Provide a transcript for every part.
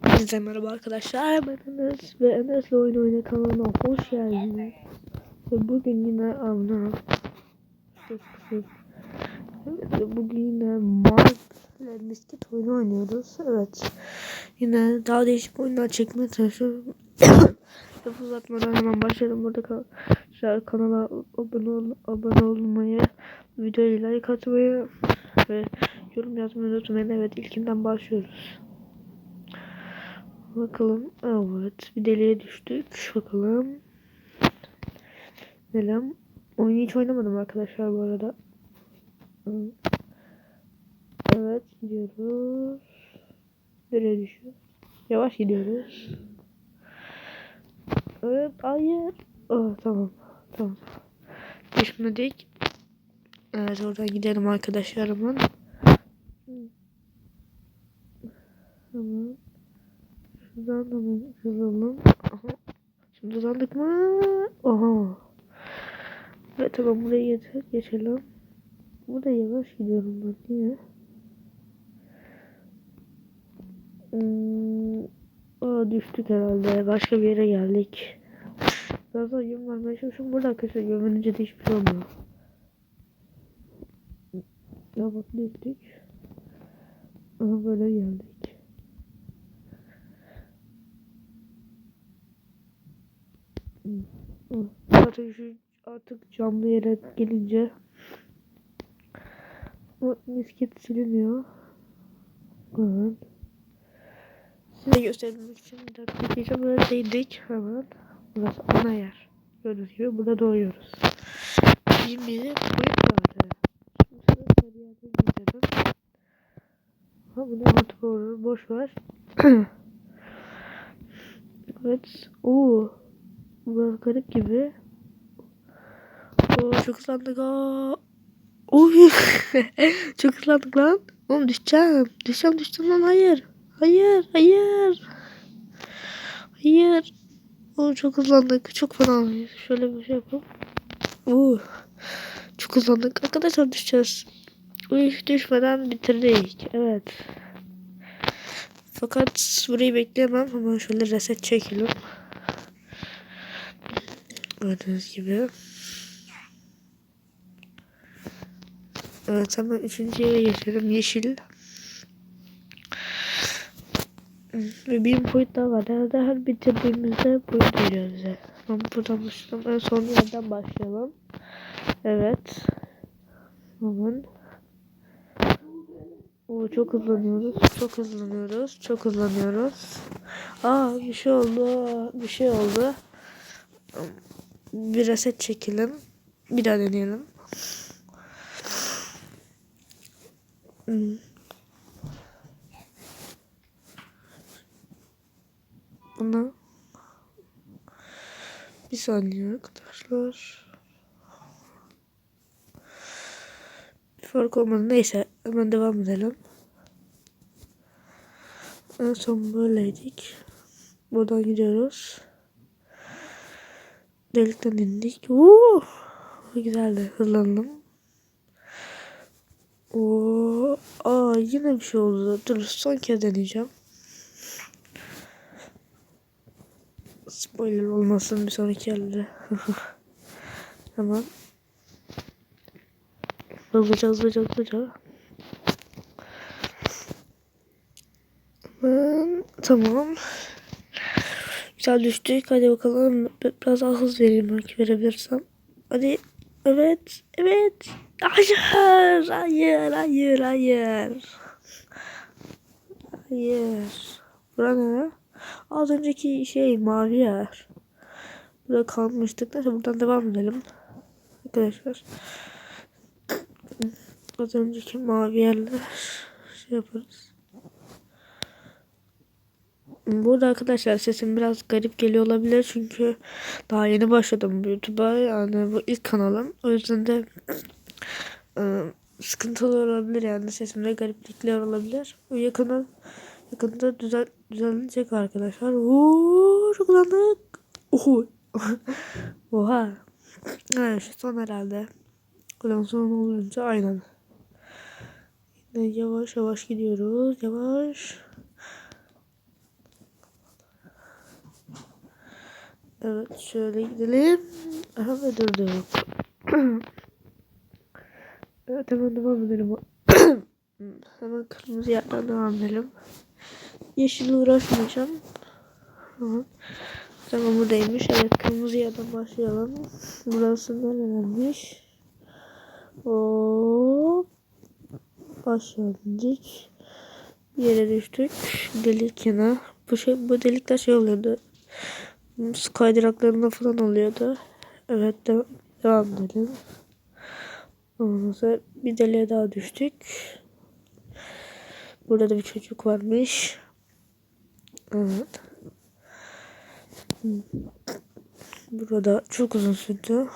Herkese merhaba arkadaşlar. Ben Enes ve Enes'le oyun oyna kanalına hoş geldiniz. Ve bugün yine ana. Evet, bugün yine Mark ile misket oyunu oynuyoruz. Evet. Yine daha değişik oyunlar çekmeye çalışıyorum. Laf uzatmadan hemen başlayalım. Burada arkadaşlar kanala abone, ol, abone olmayı, videoyu like atmayı ve yorum yazmayı unutmayın. Evet ilkinden başlıyoruz. Bakalım. Evet. Bir deliğe düştük. Bakalım. Selam. Oyunu hiç oynamadım arkadaşlar bu arada. Evet gidiyoruz. Nereye düşüyoruz? Yavaş gidiyoruz. Evet hayır. Oh, tamam. Tamam. Düşmedik. Evet oradan gidelim arkadaşlarımın. Tamam. Yazalım? Aha. Şimdi uzandık mı? Aha. Evet tamam buraya getir, geçelim. Burada yavaş gidiyorum ben niye? Hmm. Aa, düştük herhalde. Başka bir yere geldik. Biraz daha yön vermeye çalışıyorum. Burada arkadaşlar yön de hiçbir şey olmuyor. Ya bak düştük. Aha böyle geldik. Şu artık camlı yere gelince o misket siliniyor. Evet. Size göstermek için bir dakika diyeceğim. Böyle değdik hemen. Burası ana yer. Gördüğünüz gibi burada doğuyoruz. Şimdi bize boyut vardı. Şimdi sıra kariyerde gidelim. Ha bu ne artık olur. Boş ver. evet. Oo. Burası garip gibi. Oo, çok hızlandık. Oy. çok hızlandık lan. Oğlum düşeceğim. Düşeceğim düşeceğim lan. Hayır. Hayır. Hayır. Hayır. Oo, çok hızlandık. Çok fena. Şöyle bir şey yapalım. Oo. Çok hızlandık. Arkadaşlar düşeceğiz. Uy düşmeden bitirdik. Evet. Fakat burayı bekleyemem. Hemen şöyle reset çekelim. Gördüğünüz gibi. Evet hemen üçüncüye geçelim. Yeşil. Ve bir point daha var. Herhalde her bitirdiğimizde point veriyor bize. Ama buradan başlayalım. En son yerden başlayalım. Evet. Hemen. Oo, çok hızlanıyoruz. Çok hızlanıyoruz. Çok hızlanıyoruz. Aa bir şey oldu. Bir şey oldu. Bir reset çekelim. Bir daha deneyelim. Hmm. Buna bir saniye arkadaşlar. Bir fark olmadı. Neyse hemen devam edelim. En son böyleydik. Buradan gidiyoruz. Delikten indik. Uuu. Güzeldi. Hızlandım. Oo, aa yine bir şey oldu. Dur son kez deneyeceğim. Spoiler olmasın bir sonraki yerde. Tamam. Hızlıca hızlıca hızlıca. Ben, tamam. Güzel düştük. Hadi bakalım. Biraz daha hız vereyim belki verebilirsem. Hadi. Evet. Evet. Hayır. Hayır. Hayır. Hayır. Hayır. Bura ne? Az önceki şey mavi yer. Burada kalmıştık. Neyse buradan devam edelim. Arkadaşlar. Az önceki mavi yerler şey yaparız. Burada arkadaşlar sesim biraz garip geliyor olabilir çünkü daha yeni başladım YouTube'a yani bu ilk kanalım o yüzden de e, sıkıntılı olabilir yani sesimde gariplikler olabilir. Yakında yakında düzel düzelecek arkadaşlar. Oo, çok landık. Oho. Oha. Evet şu son herhalde. Ondan sonra olunca aynen. Yavaş yavaş gidiyoruz. Yavaş. Evet şöyle gidelim. Aha ve durduk. evet hemen devam edelim. hemen kırmızı yerden devam edelim. Yeşil uğraşmayacağım. Tamam. Tamam buradaymış. Evet kırmızı yerden başlayalım. Burası nerelermiş? Hop. Başladık. Yere düştük. Delik yana. Bu şey bu delikler şey oluyordu. Kaydıraklarında falan oluyordu. Evet de devam edelim. Ondan sonra bir deliğe daha düştük. Burada da bir çocuk varmış. Evet. Burada çok uzun sürdü.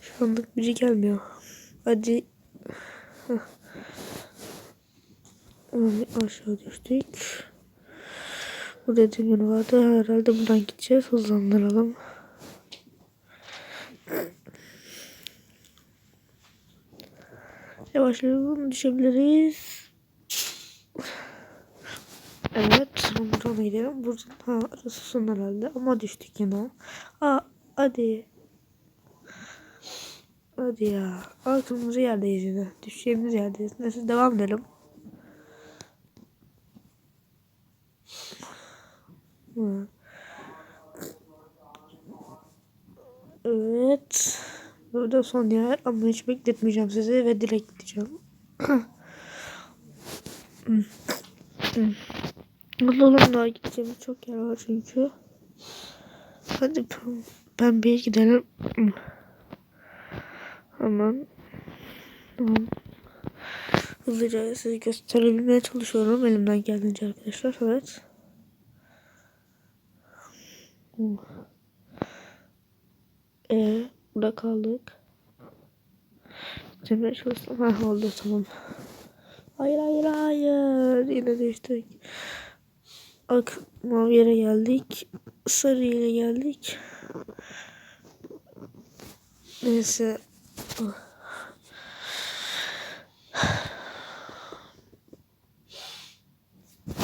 Şu anlık biri gelmiyor. Hadi. Aşağı düştük. Burada demir vardı. Herhalde buradan gideceğiz. Hızlandıralım. Yavaşlayalım. Düşebiliriz. Evet. Buradan gidelim. Buradan. Ha, arası son herhalde. Ama düştük yine. Aa, hadi. Hadi ya. Altımızı yerdeyiz yine. Düşeceğimiz yerdeyiz. Neyse devam edelim. Evet. Burada son yer ama hiç bekletmeyeceğim sizi ve direkt gideceğim. Bulalım daha gideceğimiz çok yer var çünkü. Hadi pembeye gidelim. Hemen. Tamam. Hızlıca size gösterebilmeye çalışıyorum elimden geldiğince arkadaşlar. Evet. Ee, burada kaldık. Cemre çalıştım. Ha oldu tamam. Hayır hayır hayır. Yine düştük. Ak mavi yere geldik. Sarı yere geldik. Neyse.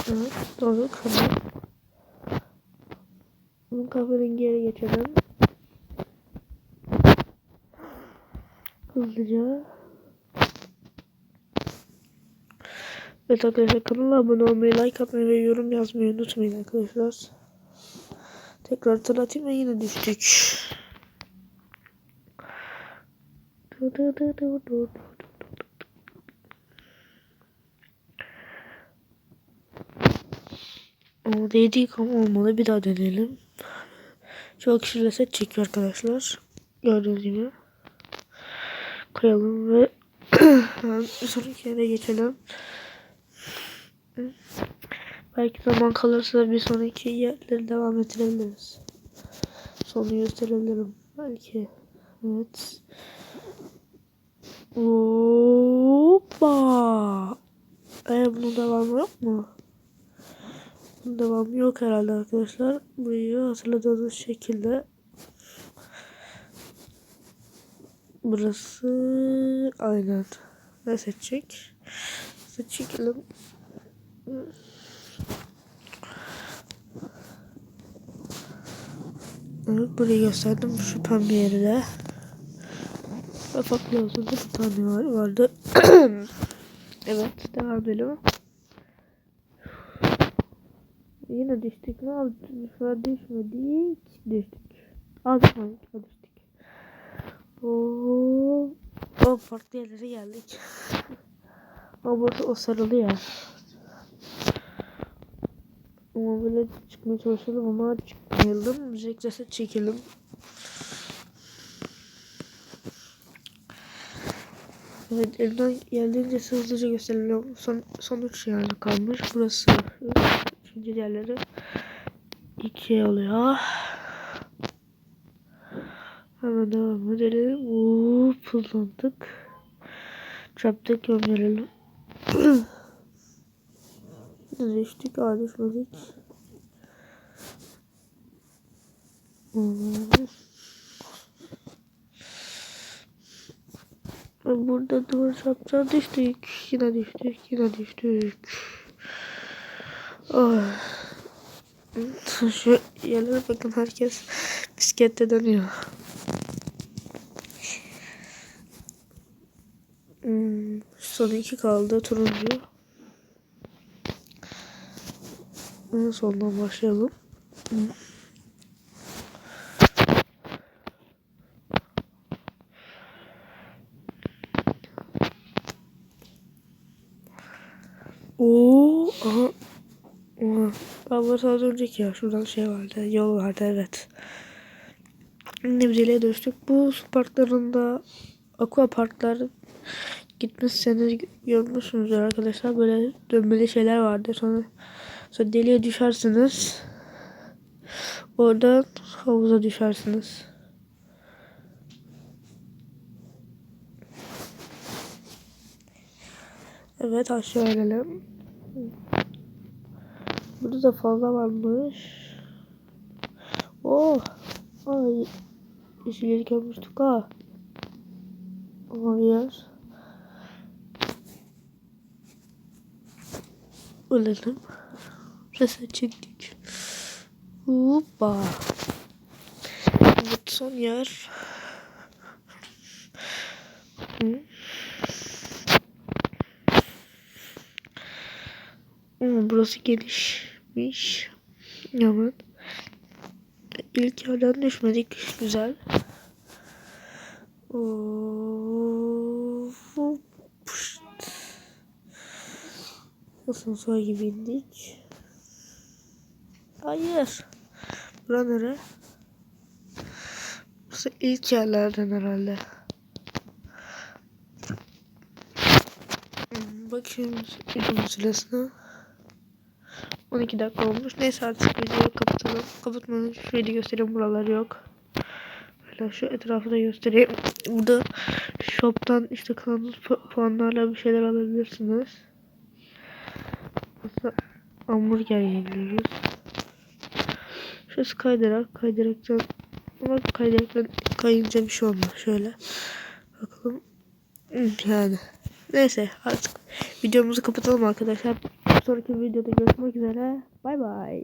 Evet, doğru kanal. Bunun kahverengi yere geçelim. Hızlıca. Evet arkadaşlar kanala abone olmayı, like atmayı ve yorum yazmayı unutmayın arkadaşlar. Tekrar hatırlatayım ve yine düştük. Dedik ama olmalı. Bir daha deneyelim. Çok kişi reset çekiyor arkadaşlar. Gördüğünüz gibi. Koyalım ve sonraki yere geçelim. Belki zaman kalırsa bir sonraki yerleri devam ettirebiliriz. Sonu gösterebilirim. Belki. Evet. Hoppa. Ee, bunun devamı yok mu? Bunun devamı yok herhalde arkadaşlar. Burayı hatırladığınız şekilde Burası aynen. Ne seçecek? Seçelim. Evet burayı gösterdim. Şu pembe yeri de. Farklı olsun bir tane var, vardı. evet devam edelim. Yine düştük. Ne oldu? An düşmedik. Düştük. Az düştük. Oo, o farklı yerlere geldik. Ama burada o sarılı yer. Ama böyle çıkmaya çalışalım ama çıkmayalım. Reset çekelim. Evet elimden geldiğince hızlıca gösterelim. Son, son üç yer kalmış. Burası üçüncü yerleri iki oluyor. Hemen devam edelim. Uuu hızlandık. Çapta gönderelim. Düştük. Aa düşmedik. Burada duvar çapta düştük. Yine düştük. Yine düştük. Oh. Şu yerlere bakın herkes bisiklette dönüyor. Hmm, son iki kaldı turuncu. En sondan başlayalım. Hmm. Oo, aha. Oha. Ben burası önceki ya. Şuradan şey vardı. Yol vardı evet. Nevzeli'ye düştük. Bu su parklarında aqua parklar gitmişseniz görmüşsünüzdür arkadaşlar. Böyle dönmeli şeyler vardı. Sonra, sonra deliğe düşersiniz. Oradan havuza düşersiniz. Evet aşağı inelim. Burada da fazla varmış. Oh. Ay. Yeşilleri görmüştük ha. Yer. Ölelim. Reset çektik. Hoppa. Evet son yer. Hı. Hmm, burası genişmiş. Evet. İlk yerden düşmedik. Güzel. Asansör gibi indik. Hayır. Bura nere? Burası ilk yerlerden herhalde. Bakayım videonun süresine. 12 dakika olmuş. Neyse artık videoyu kapatalım. Kapatmadan önce şurayı da göstereyim. Buralar yok. Böyle şu etrafı da göstereyim. Burada shop'tan işte kanalınız pu- puanlarla bir şeyler alabilirsiniz. Mesela hamburger yiyebiliyoruz. Şurası kaydırak. Kaydıraktan ama kaydıraktan kayınca bir şey olmuyor. Şöyle. Bakalım. Hmm, Yani. Neyse artık videomuzu kapatalım arkadaşlar. Sonraki videoda görüşmek üzere. Bay bay.